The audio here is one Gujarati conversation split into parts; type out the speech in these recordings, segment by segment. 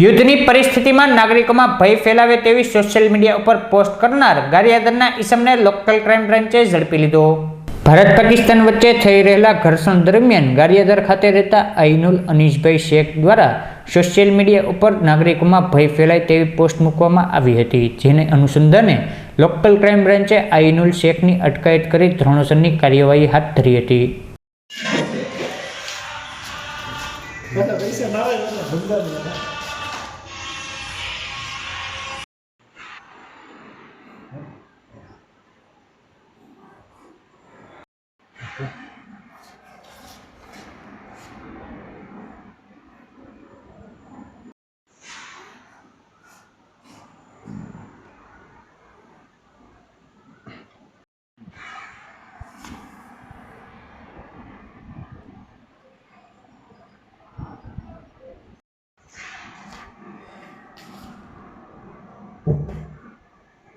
યુદ્ધની પરિસ્થિતિમાં નાગરિકોમાં ભય ફેલાવે તેવી સોશિયલ મીડિયા ઉપર પોસ્ટ કરનાર ગારિયાદરના ઈસમને લોકલ ક્રાઇમ બ્રાન્ચે ઝડપી લીધો. ભારત પાકિસ્તાન વચ્ચે થઈ રહેલા ઘર્ષણ દરમિયાન ગારિયાદર ખાતે રહેતા આઈનુલ અનીશભાઈ શેખ દ્વારા સોશિયલ મીડિયા ઉપર નાગરિકોમાં ભય ફેલાય તેવી પોસ્ટ મૂકવામાં આવી હતી, જેને અનુસંધાને લોકલ ક્રાઇમ બ્રાન્ચે આઈનુલ શેખની અટકાયત કરી ધોરણસરની કાર્યવાહી હાથ ધરી હતી.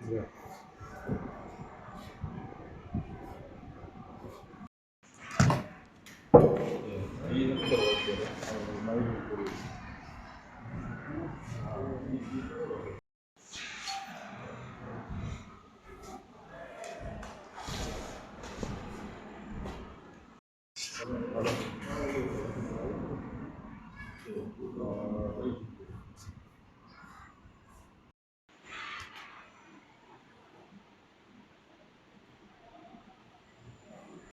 对。